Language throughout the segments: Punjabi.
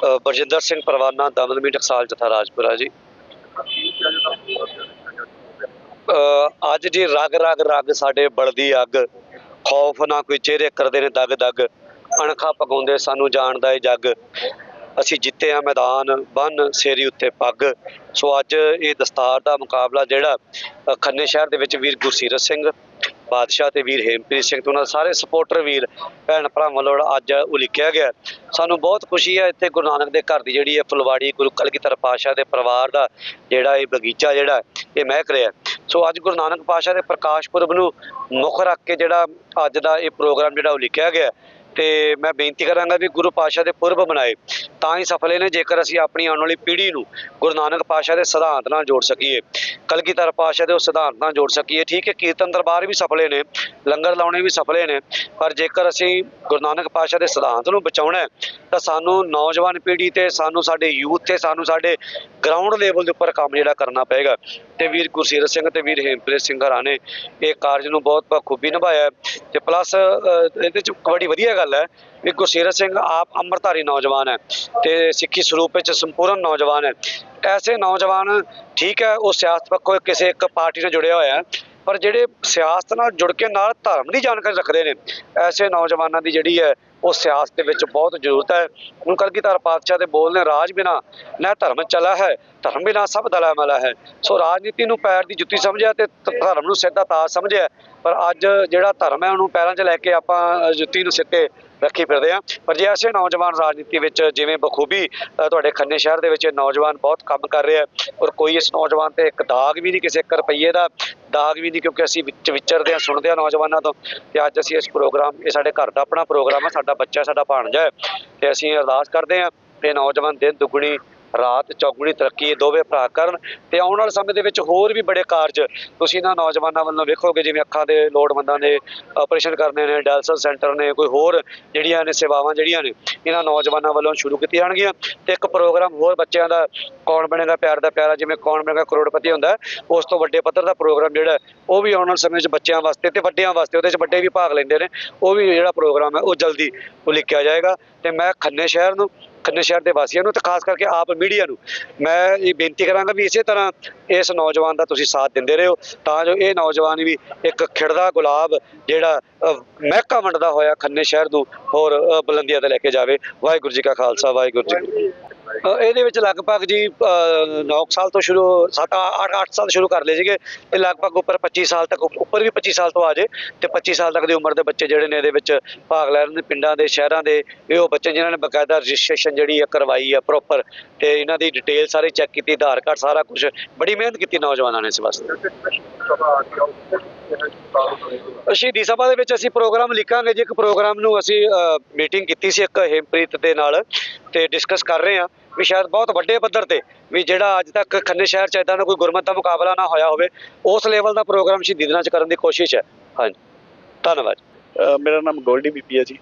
ਅ, ਬਰਜਿੰਦਰ ਸਿੰਘ ਪਰਵਾਨਾ ਦਮਦਮੀ ਟਕਸਾਲ ਜਥਾ ਰਾਜਪੁਰਾ ਜੀ। ਅੱਜ ਜੀ ਰਗ ਰਗ ਰਗ ਸਾਡੇ ਬਲਦੀ ਅੱਗ ਖੌਫ ਨਾ ਕੋਈ ਚਿਹਰੇ ਕਰਦੇ ਨੇ ਦਗ ਦਗ ਅਣਖਾ ਪਗਾਉਂਦੇ ਸਾਨੂੰ ਜਾਣਦਾ ਏ ਜੱਗ। ਅਸੀਂ ਜਿੱਤੇ ਆ ਮੈਦਾਨ ਬੰਨ ਸੇਰੀ ਉੱਤੇ ਪੱਗ। ਸੋ ਅੱਜ ਇਹ ਦਸਤਾਰ ਦਾ ਮੁਕਾਬਲਾ ਜਿਹੜਾ ਖੰਨੇ ਸ਼ਹਿਰ ਦੇ ਵਿੱਚ ਵੀਰ ਗੁਰਸੀਰਤ ਸਿੰਘ ਬਾਦਸ਼ਾਹ ਤੇ ਵੀਰ ਹੇਮਪ੍ਰੀਤ ਸਿੰਘ ਤੇ ਉਹਨਾਂ ਦੇ ਸਾਰੇ ਸਪੋਰਟਰ ਵੀਰ, ਭੈਣ ਭਰਾਵਾਂ ਵੱਲੋਂ ਅੱਜ ਉਲੀਕਿਆ ਗਿਆ। ਸਾਨੂੰ ਬਹੁਤ ਖੁਸ਼ੀ ਹੈ ਇੱਥੇ ਗੁਰੂ ਨਾਨਕ ਦੇ ਘਰ ਦੀ ਜਿਹੜੀ ਹੈ ਫੁਲਵਾੜੀ, ਗੁਰੂ ਕਲਗੀਧਰ ਪਾਤਸ਼ਾਹ ਦੇ ਪਰਿਵਾਰ ਦਾ ਜਿਹੜਾ ਇਹ ਬਗੀਚਾ ਜਿਹੜਾ, ਇਹ ਮਹਿਕ ਰਿਹਾ ਸੋ ਅੱਜ ਗੁਰੂ ਨਾਨਕ ਪਾਤਸ਼ਾਹ ਦੇ ਪ੍ਰਕਾਸ਼ ਪੁਰਬ ਨੂੰ ਮੁੱਖ ਰੱਖ ਕੇ ਜਿਹੜਾ ਅੱਜ ਦਾ ਇਹ ਪ੍ਰੋਗਰਾਮ ਜਿਹੜਾ ਉਹ ਲਿਖਿਆ ਗਿਆ ਤੇ ਮੈਂ ਬੇਨਤੀ ਕਰਾਂਗਾ ਵੀ ਗੁਰੂ ਪਾਤਸ਼ਾਹ ਦੇ ਪੁਰਬ ਮਨਾਏ, ਤਾਂ ਹੀ ਸਫਲੇ ਨੇ ਜੇਕਰ ਅਸੀਂ ਆਪਣੀ ਆਉਣ ਵਾਲੀ ਪੀੜ੍ਹੀ ਨੂੰ ਗੁਰੂ ਨਾਨਕ ਪਾਤਸ਼ਾਹ ਦੇ ਸਿਧਾਂਤ ਨਾਲ ਜੋੜ ਸਕੀਏ, ਕਲਗੀਧਰ ਪਾਤਸ਼ਾਹ ਦੇ ਉਹ ਸਿਧਾਂਤ ਨਾਲ ਜੋੜ ਸਕੀਏ, ਠੀਕ ਹੈ, ਕੀਰਤਨ ਦਰਬਾਰ ਵੀ ਸਫਲੇ ਨੇ, ਲੰਗਰ ਲਾਉਣੇ ਵੀ ਸਫਲੇ ਨੇ, ਪਰ ਜੇਕਰ ਅਸੀਂ ਗੁਰੂ ਨਾਨਕ ਪਾਤਸ਼ਾਹ ਦੇ ਸਿਧਾਂਤ ਨੂੰ ਬਚਾਉਣਾ ਤਾਂ ਸਾਨੂੰ ਨੌਜਵਾਨ ਪੀੜ੍ਹੀ ਤੇ, ਸਾਨੂੰ ਸਾਡੇ ਯੂਥ ਤੇ, ਸਾਨੂੰ ਸਾਡੇ ਗਰਾਊਂਡ ਲੈਵਲ ਦੇ ਉੱਪਰ ਕੰਮ ਜਿਹੜਾ ਕਰਨਾ ਪਏਗਾ। ਤੇ ਵੀਰ ਗੁਰਸੀਰਤ ਸਿੰਘ ਤੇ ਵੀਰ ਹੇਮਪ੍ਰੀਤ ਸਿੰਘ ਹਰਾਂ ਨੇ ਇਹ ਕਾਰਜ ਨੂੰ ਬਹੁਤ ਬਖੂਬੀ ਨਿਭਾਇਆ ਹੈ, ਤੇ ਪਲੱਸ ਇਹਦੇ ਚ ਬੜੀ ਵਧੀਆ ਗੱਲ ਹੈ ਵੀ ਗੁਰਸੀਰਤ ਸਿੰਘ ਆਪ ਅੰਮ੍ਰਿਤਧਾਰੀ ਨੌਜਵਾਨ ਹੈ ਤੇ ਸਿੱਖੀ ਸਰੂਪ ਵਿੱਚ ਸੰਪੂਰਨ ਨੌਜਵਾਨ ਹੈ। ਐਸੇ ਨੌਜਵਾਨ ਠੀਕ ਹੈ, ਉਹ ਸਿਆਸਤ ਪੱਖੋਂ ਕਿਸੇ ਇੱਕ ਪਾਰਟੀ ਨਾਲ ਜੁੜਿਆ ਹੋਇਆ ਹੈ, ਪਰ ਜਿਹੜੇ ਸਿਆਸਤ ਨਾਲ ਜੁੜ ਕੇ ਨਾਲ ਧਰਮ ਦੀ ਜਾਣਕਾਰੀ ਰੱਖਦੇ ਨੇ, ਐਸੇ ਨੌਜਵਾਨਾਂ ਦੀ ਜਿਹੜੀ ਹੈ ਉਹ ਸਿਆਸਤ ਦੇ ਵਿੱਚ ਬਹੁਤ ਜ਼ਰੂਰਤ ਹੈ। ਹੁਣ ਕਲਗੀਧਰ ਪਾਤਸ਼ਾਹ ਦੇ ਬੋਲ ਨੇ ਰਾਜ ਬਿਨਾ ਨਾ ਧਰਮ ਚਲਾ ਹੈ, ਧਰਮ ਬਿਨਾ ਸਭ ਦਲਾ ਮਲਾ ਹੈ। ਸੋ ਰਾਜਨੀਤੀ ਨੂੰ ਪੈਰ ਦੀ ਜੁੱਤੀ ਸਮਝਿਆ ਤੇ ਧਰਮ ਨੂੰ ਸਿੱਧਾ ਦਾ ਤਾਜ ਸਮਝਿਆ। ਪਰ ਅੱਜ ਜਿਹੜਾ ਧਰਮ ਹੈ, ਉਹਨੂੰ ਪੈਰਾਂ 'ਚ ਲੈ ਕੇ ਆਪਾਂ ਜੁੱਤੀ ਨੂੰ ਸਿਰ ਰੱਖੀ ਫਿਰਦੇ ਆ। ਪਰ ਜੇ ਐਸੇ ਨੌਜਵਾਨ ਰਾਜਨੀਤੀ ਵਿੱਚ ਜਿਵੇਂ ਬਖੂਬੀ ਤੁਹਾਡੇ ਖੰਨੇ ਸ਼ਹਿਰ ਦੇ ਵਿੱਚ ਇਹ ਨੌਜਵਾਨ ਬਹੁਤ ਕੰਮ ਕਰ ਰਿਹਾ ਔਰ ਕੋਈ ਇਸ ਨੌਜਵਾਨ ਤੇ ਇੱਕ ਦਾਗ ਵੀ ਨਹੀਂ ਕਿਸੇ ਇੱਕ ਰੁਪਈਏ ਦਾ, ਦਾਗ ਵੀ ਨਹੀਂ ਕਿਉਂਕਿ ਅਸੀਂ ਵਿੱਚ ਵਿਚਰਦੇ ਆ ਸੁਣਦੇ ਆ ਨੌਜਵਾਨਾਂ ਤੋਂ ਤੇ ਅੱਜ ਅਸੀਂ ਇਸ ਪ੍ਰੋਗਰਾਮ, ਇਹ ਸਾਡੇ ਘਰ ਦਾ ਆਪਣਾ ਪ੍ਰੋਗਰਾਮ ਹੈ, ਸਾਡਾ ਬੱਚਾ, ਸਾਡਾ ਭਾਣਜਾ ਹੈ ਤੇ ਅਸੀਂ ਅਰਦਾਸ ਕਰਦੇ ਆ ਇਹ ਨੌਜਵਾਨ ਦਿਨ ਦੁੱਗਣੀ ਰਾਤ ਚੌਗੁਣੀ ਤਰੱਕੀ ਦੋਵੇਂ ਭਰਾ ਕਰਨ ਤੇ ਆਉਣ ਵਾਲੇ ਸਮੇਂ ਦੇ ਵਿੱਚ ਹੋਰ ਵੀ ਬੜੇ ਕਾਰਜ ਤੁਸੀਂ ਇਹਨਾਂ ਨੌਜਵਾਨਾਂ ਵੱਲੋਂ ਵੇਖੋਗੇ, ਜਿਵੇਂ ਅੱਖਾਂ ਦੇ ਲੋੜਵੰਦਾਂ ਨੇ ਆਪਰੇਸ਼ਨ ਕਰਨੇ ਨੇ ਡਾਇਲਸਿਸ ਸੈਂਟਰ ਨੇ, ਕੋਈ ਹੋਰ ਜਿਹੜੀਆਂ ਨੇ ਸੇਵਾਵਾਂ ਜਿਹੜੀਆਂ ਨੇ, ਇਹਨਾਂ ਨੌਜਵਾਨਾਂ ਵੱਲੋਂ ਸ਼ੁਰੂ ਕੀਤੀਆਂ ਜਾਣਗੀਆਂ ਤੇ ਇੱਕ ਪ੍ਰੋਗਰਾਮ ਹੋਰ ਬੱਚਿਆਂ ਦਾ ਕੌਣ ਬਣੇਗਾ, ਪਿਆਰ ਦਾ ਪਿਆਰਾ ਜਿਵੇਂ ਕੌਣ ਬਣੇਗਾ, ਕਰੋੜਪਤੀ ਹੁੰਦਾ ਉਸ ਤੋਂ ਵੱਡੇ ਪੱਧਰ ਦਾ ਪ੍ਰੋਗਰਾਮ ਜਿਹੜਾ ਉਹ ਵੀ ਆਉਣ ਵਾਲੇ ਸਮੇਂ 'ਚ ਬੱਚਿਆਂ ਵਾਸਤੇ ਤੇ ਵੱਡਿਆਂ ਵਾਸਤੇ, ਉਹਦੇ 'ਚ ਵੱਡੇ ਵੀ ਭਾਗ ਲੈਂਦੇ ਨੇ, ਉਹ ਵੀ ਜਿਹੜਾ ਪ੍ਰੋਗਰਾਮ ਹੈ, ਉਹ ਜਲਦੀ ਉਲੀਕਿਆ ਜਾਏਗਾ ਤੇ ਮੈਂ ਖੰਨੇ ਸ਼ਹਿਰ ਨੂੰ ਖੰਨੇ ਸ਼ਹਿਰ ਦੇ ਵਾਸੀਆਂ ਨੂੰ ਤੇ ਖਾਸ ਕਰਕੇ ਆਪ ਮੀਡੀਆ ਨੂੰ। ਮੈਂ ਇਹ ਬੇਨਤੀ ਕਰਾਂਗਾ ਵੀ ਇਸੇ ਤਰ੍ਹਾਂ ਇਸ ਨੌਜਵਾਨ ਦਾ ਤੁਸੀਂ ਸਾਥ ਦਿੰਦੇ ਰਹੋ, ਤਾਂ ਜੋ ਇਹ ਨੌਜਵਾਨ ਵੀ ਇੱਕ ਖਿੜਦਾ ਗੁਲਾਬ ਜਿਹੜਾ ਮਹਿਕਾ ਵੰਡਦਾ ਹੋਇਆ ਖੰਨੇ ਸ਼ਹਿਰ ਨੂੰ ਹੋਰ ਬੁਲੰਦੀਆਂ ਤੇ ਲੈ ਕੇ ਜਾਵੇ। ਵਾਹਿਗੁਰੂ ਜੀ ਕਾ ਖਾਲਸਾ, ਵਾਹਿਗੁਰੂ ਜੀ ਇਹਦੇ ਵਿੱਚ ਲਗਭਗ ਜੀ 9 ਸਾਲ ਤੋਂ ਸ਼ੁਰੂ 7 8 8 ਸਾਲ ਸ਼ੁਰੂ ਕਰ ਲਏ ਸੀਗੇ। ਤੇ ਲਗਭਗ ਉੱਪਰ 25 ਸਾਲ ਤੱਕ, ਉੱਪਰ ਵੀ 25 ਸਾਲ ਤੋਂ ਆ ਜੇ, ਤੇ 25 ਸਾਲ ਤੱਕ ਦੀ ਉਮਰ ਦੇ ਬੱਚੇ ਜਿਹੜੇ ਨੇ ਇਹਦੇ ਵਿੱਚ ਭਾਗ ਲੈ ਰਹੇ ਨੇ, ਪਿੰਡਾਂ ਦੇ, ਸ਼ਹਿਰਾਂ ਦੇ। ਇਹ ਉਹ ਬੱਚੇ ਜਿਨ੍ਹਾਂ ਨੇ ਬਕਾਇਦਾ ਰਜਿਸਟ੍ਰੇਸ਼ਨ ਜਿਹੜੀ ਆ ਕਰਵਾਈ ਹੈ ਪ੍ਰੋਪਰ ਤੇ ਇਹਨਾਂ ਦੀ ਡਿਟੇਲ ਸਾਰੀ ਚੈੱਕ ਕੀਤੀ, ਆਧਾਰ ਕਾਰਡ ਸਾਰਾ ਕੁਝ ਬੜੀ ਮਿਹਨਤ ਕੀਤੀ ਨੌਜਵਾਨਾਂ ਨੇ ਇਸ ਵਾਸਤੇ। ਸ਼ਹੀਦੀ ਸਭਾ ਦੇ ਵਿੱਚ ਅਸੀਂ ਪ੍ਰੋਗਰਾਮ ਲਿਖਾਂਗੇ ਜੀ। ਇੱਕ ਪ੍ਰੋਗਰਾਮ ਨੂੰ ਅਸੀਂ ਮੀਟਿੰਗ ਕੀਤੀ ਸੀ ਇੱਕ ਹੇਮਪ੍ਰੀਤ ਦੇ ਨਾਲ ਤੇ ਡਿਸਕਸ ਕਰ ਰਹੇ ਹਾਂ ਵੀ ਸ਼ਾਇਦ ਬਹੁਤ ਵੱਡੇ ਪੱਧਰ ਤੇ ਵੀ ਜਿਹੜਾ ਅੱਜ ਤੱਕ ਖੰਨੇ ਸ਼ਹਿਰ ਚ ਇਦਾਂ ਦਾ ਕੋਈ ਗੁਰਮਤ ਦਾ ਮੁਕਾਬਲਾ ਨਾ ਹੋਇਆ ਹੋਵੇ ਉਸ ਲੈਵਲ ਦਾ ਪ੍ਰੋਗਰਾਮ ਸ਼ਹੀਦੀ ਦਿਨਾਂ ਚ ਕਰਨ ਦੀ ਕੋਸ਼ਿਸ਼ ਹੈ। ਹਾਂਜੀ। ਧੰਨਵਾਦ। ਮੇਰਾ ਨਾਮ ਗੋਲਡੀ ਬੀਪੀ ਹੈ ਜੀ।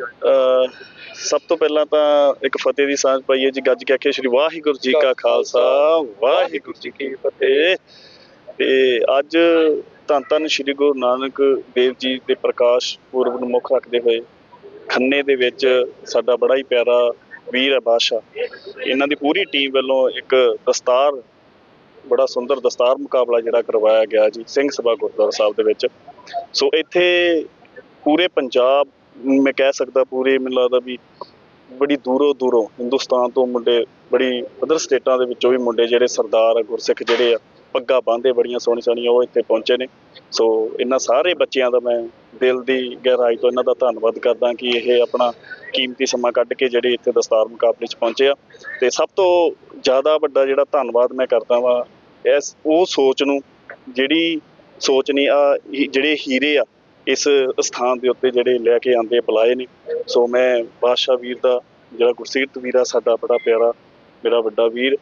ਅ, ਸਭ ਤੋਂ ਪਹਿਲਾਂ ਤਾਂ ਇੱਕ ਫਤਿਹ ਦੀ ਸਾਂਝ ਪਾਈਏ ਜੀ। ਗੱਜ ਕੇ ਆਖੇ ਸ਼੍ਰੀ ਵਾਹਿਗੁਰੂ ਜੀ ਕਾ ਖਾਲਸਾ। ਵਾਹਿਗੁਰੂ ਜੀ ਕੀ ਫਤਿਹ। ਤੇ ਅੱਜ ਧੰਨ ਧੰਨ ਸ਼੍ਰੀ ਗੁਰੂ ਨਾਨਕ ਦੇਵ ਜੀ ਦੇ ਪ੍ਰਕਾਸ਼ ਪੁਰਬ ਨੂੰ ਮੁੱਖ ਰੱਖਦੇ ਹੋਏ ਖੰਨੇ ਦੇ ਵਿੱਚ ਸਾਡਾ ਬੜਾ ਹੀ ਪਿਆਰਾ ਵੀਰ ਹੈ ਬਾਦਸ਼ਾਹ। ਇਹਨਾਂ ਦੀ ਪੂਰੀ ਟੀਮ ਵੱਲੋਂ ਇੱਕ ਦਸਤਾਰ ਬੜਾ ਸੁੰਦਰ ਦਸਤਾਰ ਮੁਕਾਬਲਾ ਜਿਹੜਾ ਕਰਵਾਇਆ ਗਿਆ ਜੀ ਸਿੰਘ ਸਭਾ ਗੁਰਦੁਆਰਾ ਸਾਹਿਬ ਦੇ ਵਿੱਚ। ਸੋ ਇੱਥੇ ਪੂਰੇ ਪੰਜਾਬ ਮੈਂ ਕਹਿ ਸਕਦਾ ਪੂਰੇ ਮੈਨੂੰ ਲੱਗਦਾ ਵੀ ਬੜੀ ਦੂਰੋਂ ਦੂਰੋਂ ਹਿੰਦੁਸਤਾਨ ਤੋਂ ਮੁੰਡੇ ਬੜੀ ਅਦਰ ਸਟੇਟਾਂ ਦੇ ਵਿੱਚੋਂ ਵੀ ਮੁੰਡੇ ਜਿਹੜੇ ਸਰਦਾਰ ਆ, ਗੁਰਸਿੱਖ ਜਿਹੜੇ ਆ ਪੱਗਾਂ ਬੰਨ੍ਹਦੇ, ਬੜੀਆਂ ਸੋਹਣੀ ਸੋਹਣੀਆਂ ਉਹ ਇੱਥੇ ਪਹੁੰਚੇ ਨੇ। ਸੋ ਇਹਨਾਂ ਸਾਰੇ ਬੱਚਿਆਂ ਦਾ ਮੈਂ ਦਿਲ ਦੀ ਗਹਿਰਾਈ ਤੋਂ ਇਹਨਾਂ ਦਾ ਧੰਨਵਾਦ ਕਰਦਾ ਕਿ ਇਹ ਆਪਣਾ ਕੀਮਤੀ ਸਮਾਂ ਕੱਢ ਕੇ ਜਿਹੜੇ ਇੱਥੇ ਦਸਤਾਰ ਮੁਕਾਬਲੇ 'ਚ ਪਹੁੰਚੇ ਆ। ਤੇ ਸਭ ਤੋਂ ਜ਼ਿਆਦਾ ਵੱਡਾ ਜਿਹੜਾ ਧੰਨਵਾਦ ਮੈਂ ਕਰਦਾ ਵਾਂ, ਇਸ ਉਹ ਸੋਚ ਨੂੰ, ਜਿਹੜੀ ਸੋਚ ਨਹੀਂ ਆ ਜਿਹੜੇ ਹੀਰੇ ਆ, ਇਸ ਸਥਾਨ ਦੇ ਉੱਤੇ ਜਿਹੜੇ ਲੈ ਕੇ ਆਂਦੇ ਬੁਲਾਏ ਨੇ। ਸੋ ਮੈਂ ਬਾਦਸ਼ਾਹ ਵੀਰ ਦਾ, ਜਿਹੜਾ ਗੁਰਸੀਰਤ ਵੀਰ ਆ, ਸਾਡਾ ਬੜਾ ਪਿਆਰਾ, ਮੇਰਾ ਵੱਡਾ ਵੀਰ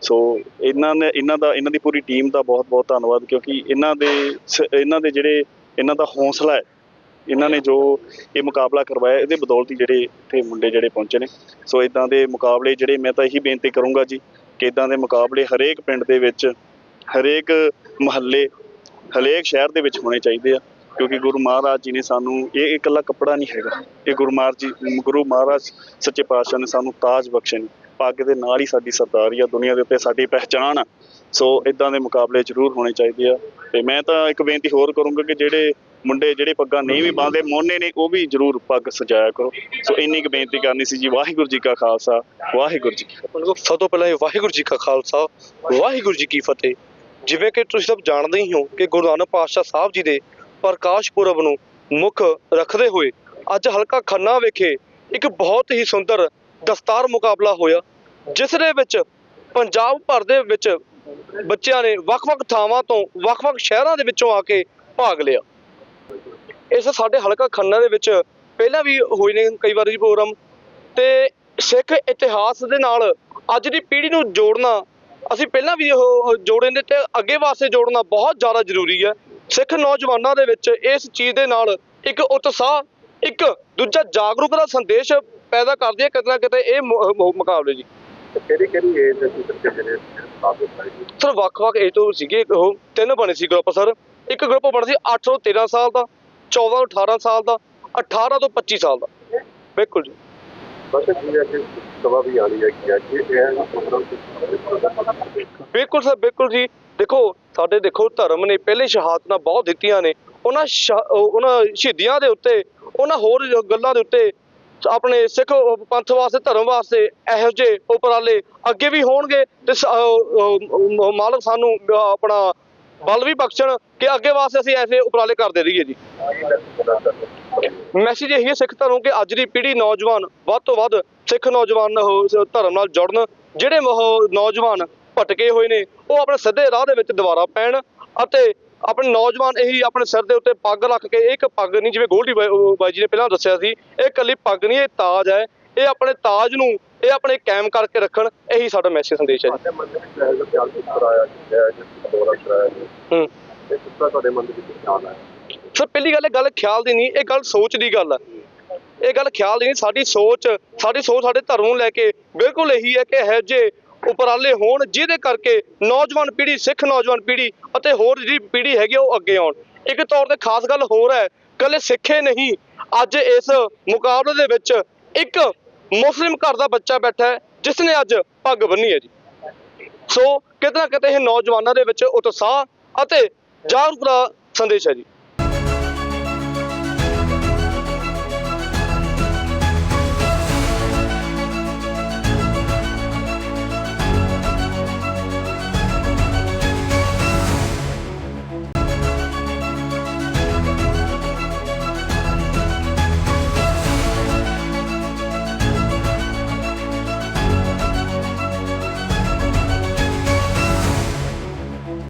ਸੋ ਇਹਨਾਂ ਨੇ ਇਹਨਾਂ ਦਾ ਇਹਨਾਂ ਦੀ ਪੂਰੀ ਟੀਮ ਦਾ ਬਹੁਤ ਬਹੁਤ ਧੰਨਵਾਦ ਕਿਉਂਕਿ ਇਹਨਾਂ ਦੇ ਸ- ਇਹਨਾਂ ਦੇ ਜਿਹੜੇ ਇਹਨਾਂ ਦਾ ਹੌਸਲਾ ਹੈ, ਇਹਨਾਂ ਨੇ ਜੋ ਇਹ ਮੁਕਾਬਲਾ ਕਰਵਾਇਆ ਇਹਦੇ ਬਦੌਲਤ ਹੀ ਜਿਹੜੇ ਇੱਥੇ ਮੁੰਡੇ ਜਿਹੜੇ ਪਹੁੰਚੇ ਨੇ। ਸੋ ਇਦਾਂ ਦੇ ਮੁਕਾਬਲੇ ਜਿਹੜੇ ਮੈਂ ਤਾਂ ਇਹੀ ਬੇਨਤੀ ਕਰੂੰਗਾ ਜੀ ਕਿ ਇਦਾਂ ਦੇ ਮੁਕਾਬਲੇ ਹਰੇਕ ਪਿੰਡ ਦੇ ਵਿੱਚ, ਹਰੇਕ ਮਹੱਲੇ, ਹਰੇਕ ਸ਼ਹਿਰ ਦੇ ਵਿੱਚ ਹੋਣੇ ਚਾਹੀਦੇ ਆ ਕਿਉਂਕਿ ਗੁਰੂ ਮਹਾਰਾਜ ਜੀ ਨੇ ਸਾਨੂੰ ਇਹ ਇਕੱਲਾ ਕੱਪੜਾ ਨਹੀਂ ਹੈਗਾ। ਇਹ ਗੁਰੂ ਮਹਾਰਾਜ ਜੀ, ਗੁਰੂ ਮਹਾਰਾਜ ਸੱਚੇ ਪਾਤਸ਼ਾਹ ਨੇ ਸਾਨੂੰ ਤਾਜ ਬਖਸ਼ੇ ਨੇ। ਪੱਗ ਦੇ ਨਾਲ ਹੀ ਸਾਡੀ ਸਰਦਾਰੀ ਆ, ਦੁਨੀਆ ਦੇ ਉੱਤੇ ਸਾਡੀ ਪਹਿਚਾਣ ਆ। ਸੋ ਇਦਾਂ ਦੇ ਮੁਕਾਬਲੇ ਜ਼ਰੂਰ ਹੋਣੇ ਚਾਹੀਦੇ ਆ। ਤੇ ਮੈਂ ਤਾਂ ਇੱਕ ਬੇਨਤੀ ਹੋਰ ਕਰੂੰਗਾ ਕਿ ਜਿਹੜੇ ਮੁੰਡੇ, ਜਿਹੜੇ ਪੱਗਾਂ ਨਹੀਂ ਵੀ ਪਾਉਂਦੇ ਮੋਨੇ ਨੇ, ਉਹ ਵੀ ਜ਼ਰੂਰ ਪੱਗ ਸਜਾਇਆ ਕਰੋ। ਸੋ ਇੰਨੀ ਕੁ ਬੇਨਤੀ ਕਰਨੀ ਸੀ ਜੀ, ਵਾਹਿਗੁਰੂ ਜੀ ਕਾ ਖਾਲਸਾ, ਵਾਹਿਗੁਰੂ ਜੀ ਸਭ ਤੋਂ ਪਹਿਲਾਂ ਵਾਹਿਗੁਰੂ ਜੀ ਕਾ ਖਾਲਸਾ, ਵਾਹਿਗੁਰੂ ਜੀ ਕੀ ਫਤਿਹ। ਜਿਵੇਂ ਕਿ ਤੁਸੀਂ ਸਭ ਜਾਣਦੇ ਹੀ ਹੋ ਕਿ ਗੁਰੂ ਨਾਨਕ ਪਾਤਸ਼ਾਹ ਸਾਹਿਬ ਜੀ ਦੇ ਪ੍ਰਕਾਸ਼ ਪੁਰਬ ਨੂੰ ਮੁੱਖ ਰੱਖਦੇ ਹੋਏ ਅੱਜ ਹਲਕਾ ਖੰਨਾ ਵਿਖੇ ਇੱਕ ਬਹੁਤ ਹੀ ਸੁੰਦਰ ਦਸਤਾਰ ਮੁਕਾਬਲਾ ਹੋਇਆ, ਜਿਸ ਦੇ ਵਿੱਚ ਪੰਜਾਬ ਭਰ ਦੇ ਵਿੱਚ ਬੱਚਿਆਂ ਨੇ ਵੱਖ-ਵੱਖ ਥਾਵਾਂ ਤੋਂ ਵੱਖ-ਵੱਖ ਸ਼ਹਿਰਾਂ ਦੇ ਵਿੱਚੋਂ ਆ ਕੇ ਭਾਗ ਲਿਆ। ਇਸ ਸਾਡੇ ਹਲਕਾ ਖੰਨਾ ਦੇ ਵਿੱਚ ਪਹਿਲਾਂ ਵੀ ਹੋਏ ਨੇ ਕਈ ਵਾਰੀ ਪ੍ਰੋਗਰਾਮ ਤੇ ਸਿੱਖ ਇਤਿਹਾਸ ਦੇ ਨਾਲ ਅੱਜ ਦੀ ਪੀੜ੍ਹੀ ਨੂੰ ਜੋੜਨਾ, ਅਸੀਂ ਪਹਿਲਾਂ ਵੀ ਉਹ ਜੋੜੇ ਨੇ ਤੇ ਅੱਗੇ ਵਾਸਤੇ ਜੋੜਨਾ ਬਹੁਤ ਜ਼ਿਆਦਾ ਜ਼ਰੂਰੀ ਹੈ। ਸਿੱਖ ਨੌਜਵਾਨਾਂ ਦੇ ਵਿੱਚ ਇਸ ਚੀਜ਼ ਦੇ ਨਾਲ ਇੱਕ ਉਤਸ਼ਾਹ, ਇੱਕ ਦੂਜਾ ਜਾਗਰੂਕ ਦਾ ਸੰਦੇਸ਼ ਪੈਦਾ ਕਰਦੀ ਹੈ ਕਿਤੇ ਨਾ ਕਿਤੇ ਇਹ ਮੁ- ਮੁ- ਮੁਕਾਬਲੇ ਜੀ। ਕਿਹੜੀ ਕਿਹੜੀ ਏਜ ਦੇ ਬੱਚੇ ਜਿਹੜੇ ਸਾਥ ਸਾਰੇ ਸਰ ਵੱਖ-ਵੱਖ ਏਜ ਤੋਂ ਸੀਗੇ ਉਹ ਤਿੰਨ ਬਣੇ ਸੀ ਗਰੁੱਪ ਸਰ। ਇੱਕ ਗਰੁੱਪ ਬਣਾ ਸੀ 8 ਤੋਂ 13 ਸਾਲ ਦਾ 14 ਤੋਂ 18 ਸਾਲ ਦਾ 18 ਤੋਂ 25 ਸਾਲ ਦਾ। ਬਿਲਕੁਲ ਜੀ। ਬਸ ਜੀ ਅੱਜ ਸਭਾ ਵੀ ਆਣੀ ਹੈ ਕਿ ਅੱਜ ਇਹ ਪ੍ਰੋਗਰਾਮ ਬਿਲਕੁਲ ਸਰ ਬਿਲਕੁਲ ਜੀ। ਦੇਖੋ ਸਾਡੇ ਦੇਖੋ ਧਰਮ ਨੇ ਪਹਿਲੇ ਸ਼ਹਾਦਤਾਂ ਬਹੁਤ ਦਿੱਤੀਆਂ ਨੇ। ਉਹਨਾਂ ਸ਼ਹਾ- ਉਹ- ਉਹਨਾਂ ਸ਼ਹੀਦੀਆਂ ਦੇ ਉੱਤੇ ਉਹਨਾਂ ਹੋਰ ਜੋ ਗੱਲਾਂ ਦੇ ਉੱਤੇ ਆਪਣੇ ਸਿੱਖ ਪੰਥ ਵਾਸਤੇ, ਧਰਮ ਵਾਸਤੇ ਇਹੋ ਜਿਹੇ ਉਪਰਾਲੇ ਅੱਗੇ ਵੀ ਹੋਣਗੇ ਤੇ ਮਾਲਕ ਸਾਨੂੰ ਆਪਣਾ ਬਲ ਵੀ ਬਖਸ਼ਣ ਕਿ ਅੱਗੇ ਵਾਸਤੇ ਅਸੀਂ ਐਸੇ ਉਪਰਾਲੇ ਕਰਦੇ ਰਹੀਏ ਜੀ। ਮੈਸੇਜ ਇਹੀ ਹੈ ਸਿੱਖ ਧਰਮ ਕਿ ਅੱਜ ਦੀ ਪੀੜ੍ਹੀ ਨੌਜਵਾਨ ਵੱਧ ਤੋਂ ਵੱਧ ਸਿੱਖ ਨੌਜਵਾਨ ਧਰਮ ਨਾਲ ਜੁੜਨ, ਜਿਹੜੇ ਨੌਜਵਾਨ ਭਟਕੇ ਹੋਏ ਨੇ, ਉਹ ਆਪਣੇ ਸਿੱਧੇ ਰਾਹ ਦੇ ਵਿੱਚ ਦੁਬਾਰਾ ਪੈਣ ਅਤੇ ਆਪਣੇ ਨੌਜਵਾਨ ਇਹੀ ਆਪਣੇ ਸਿਰ ਦੇ ਉੱਤੇ ਪੱਗ ਰੱਖ ਕੇ ਇੱਕ ਪੱਗ ਨਹੀਂ ਜਿਵੇਂ ਗੋਲਡੀ ਬਾਈ ਜੀ ਨੇ ਪਹਿਲਾਂ ਦੱਸਿਆ ਸੀ ਇਹ ਇਕੱਲੀ ਪੱਗ ਨਹੀਂ ਇਹ ਤਾਜ ਹੈ। ਇਹ ਆਪਣੇ ਤਾਜ ਨੂੰ ਇਹ ਆਪਣੇ ਕਾਇਮ ਕਰਕੇ ਰੱਖਣ ਇਹੀ ਸਾਡਾ ਮੈਸੇਜ ਸੰਦੇਸ਼ ਹੈ ਜੀ। ਹੈ ਹੂੰ ਇਹ ਕਿਸ ਤੁਹਾਡੇ ਮਨ ਦੇ ਵਿੱਚ ਖਿਆਲ ਹੈ ਸਰ ਪਹਿਲੀ ਗੱਲ ਇਹ ਗੱਲ ਖਿਆਲ ਦੀ ਨਹੀਂ ਇਹ ਗੱਲ ਸੋਚ ਦੀ ਗੱਲ ਹੈ ਇਹ ਗੱਲ ਖਿਆਲ ਦੀ ਨਹੀਂ ਸਾਡੀ ਸੋਚ ਸਾਡੀ ਸੋਚ ਸਾਡੇ ਧਰਮ ਨੂੰ ਲੈ ਕੇ ਬਿਲਕੁਲ ਇਹੀ ਹੈ ਕਿ ਇਹੋ ਜਿਹੇ ਉਪਰਾਲੇ ਹੋਣ ਜਿਹਦੇ ਕਰਕੇ ਨੌਜਵਾਨ ਪੀੜ੍ਹੀ ਸਿੱਖ ਨੌਜਵਾਨ ਪੀੜ੍ਹੀ ਅਤੇ ਹੋਰ ਜਿਹੜੀ ਪੀੜ੍ਹੀ ਹੈਗੀ ਆ, ਉਹ ਅੱਗੇ ਆਉਣ। ਇੱਕ ਤੌਰ ਤੇ ਖਾਸ ਗੱਲ ਹੋਰ ਹੈ ਕੱਲੇ ਸਿੱਖੇ ਨਹੀਂ ਅੱਜ ਇਸ ਮੁਕਾਬਲੇ ਦੇ ਵਿੱਚ ਇੱਕ ਮੁਸਲਿਮ ਘਰ ਦਾ ਬੱਚਾ ਬੈਠਾ ਹੈ ਜਿਸ ਨੇ ਅੱਜ ਪੱਗ ਬੰਨੀ ਹੈ ਜੀ। ਸੋ ਕਿਤੇ ਨਾ ਕਿਤੇ ਇਹ ਨੌਜਵਾਨਾਂ ਦੇ ਵਿੱਚ ਉਤਸ਼ਾਹ ਅਤੇ ਜਾਗਰੂਕਤਾ ਸੰਦੇਸ਼ ਹੈ ਜੀ।